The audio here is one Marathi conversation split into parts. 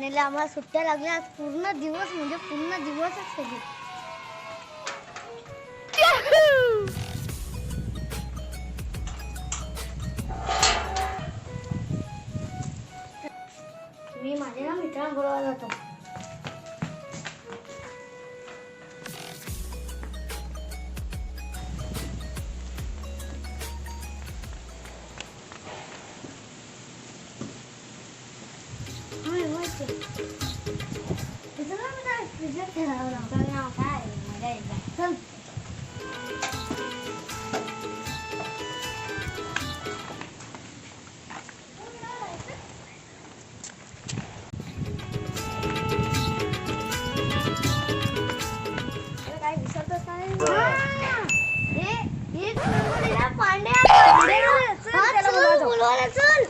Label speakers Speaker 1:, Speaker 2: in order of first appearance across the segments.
Speaker 1: फायनली आम्हाला सुट्ट्या लागल्या. आज पूर्ण दिवस म्हणजे पूर्ण दिवसच सगळे. काय? तुझं खेळावं लागतं. तुझं नाव काय? मजा येईल. चल. तुला काय विसरतोस का नाही? हे हे चल, पांड्या पांड्या. हा, चल, बोलवायला चल. तो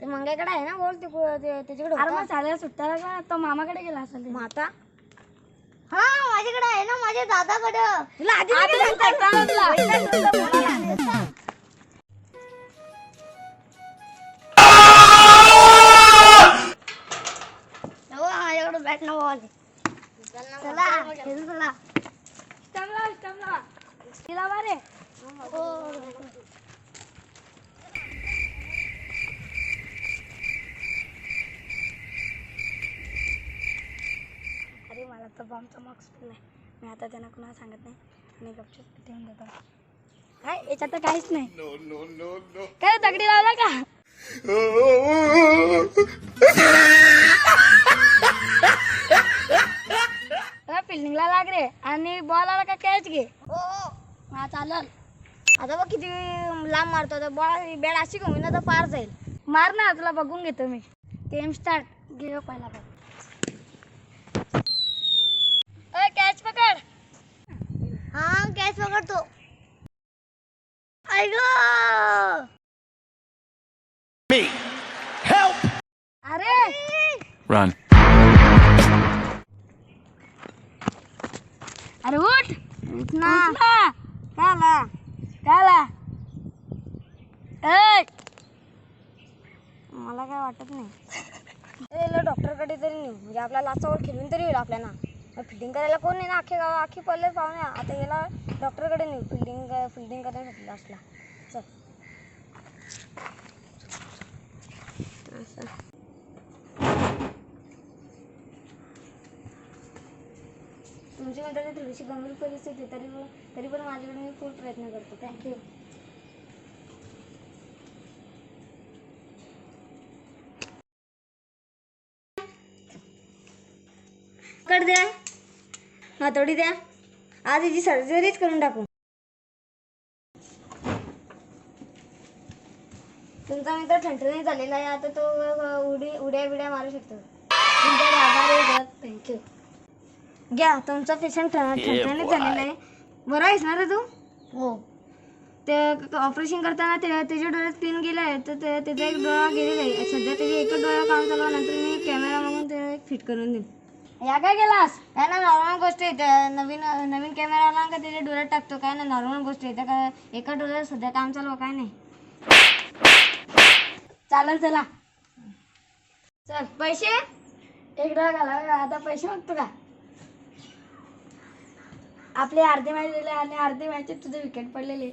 Speaker 1: ते मंग्याकडे आहे ना बोल ते कु- ते- त्याच्याकडे
Speaker 2: अरे
Speaker 1: होता.
Speaker 2: मग साध्या सुट्ट्या लागला तो मामाकडे गेला असेल ते.
Speaker 1: माता हा माझ्याकडे आहे ना माझ्या दादाकडे
Speaker 2: तुला आधी नाही सांगता तुला.
Speaker 1: माझ्याकडे बॅट न बॉल चला खेळू चला
Speaker 2: स्टंपला, स्टंपला. तिला मारे. अरे मला तर बॉम्बचा मार्क्स पण नाही. मी आता त्यांना कुणाला सांगत नाही. आणि गपचूप ठेवून देतो काय? याच्यात तर काहीच नाही. काय दगडी लावला का? फिल्डिंगला लाग रे. आणि बॉल आला का कॅच घे.
Speaker 1: हो हो.
Speaker 2: हा चालेल.
Speaker 1: आता बघ किती लांब मारतो. तर बॉल बॅट अशी कमी ना तर पार जाईल.
Speaker 2: मार ना तुला बघून घेतो मी. गेम स्टार्ट घे हो पहिला बॉल कॅच पकड
Speaker 1: हा कॅच पकडतो ऐक
Speaker 3: Me. Help!
Speaker 2: अरे!
Speaker 3: Run.
Speaker 2: अरे उठ!
Speaker 1: उठ ना.
Speaker 2: उठ ना. ए
Speaker 1: मला काय वाटत नाही. डॉक्टरकडे तरी नेऊ म्हणजे आपल्या लाचावर खेळून तरी होईल आपल्याला. फिल्डिंग करायला कोण नाही ना? अख्खे गाव अख्खी पडले पाहुणे. आता याला डॉक्टरकडे नेऊ फिल्डिंग फिल्डिंग करायसाठी लास्टला चल. असं. तुमची म्हणतात थोडीशी गंभीर परिस्थिती आहे, तरी पण- तरी पण माझ्याकडे मी फुल प्रयत्न करतो. थँक्यू कर द्या. हातोडी द्या. आज याची सर्जरीच करून टाकू. तुमचा मित्र ठणठणीत झालेला आहे आता तो उडी उड्या बिड्या मारू शकतो. तुमच्याकडे आभार आहे थँक्यू घ्या तुमचा पेशंट ठणठणीत झालेला आहे. बरं आहेस ना रे तू? हो. ते ऑपरेशन करताना ते त्याच्या डोळ्यात पिन गेला आहे तर ते- त्याचा एक डोळा गेलेला आहे. सध्या त्याच्या एकच डोळा काम चालू. नंतर मी कॅमेरा मागून ते फिट करून देईन.
Speaker 2: या काय गेलास
Speaker 1: काय ना नॉर्मल गोष्ट आहे त्या नवीन नवीन कॅमेरा आला का त्याच्या डोळ्यात टाकतो? काय ना नॉर्मल गोष्ट आहे त्या काय एका डोळ्यात सध्या काम चालू काय नाही.
Speaker 2: चालेल चला.
Speaker 1: चल पैसे?
Speaker 2: एक घाला आता पैसे मागतो का? आपले अर्धे मॅच दिले आणि अर्धे मॅच तुझे विकेट पडलेले.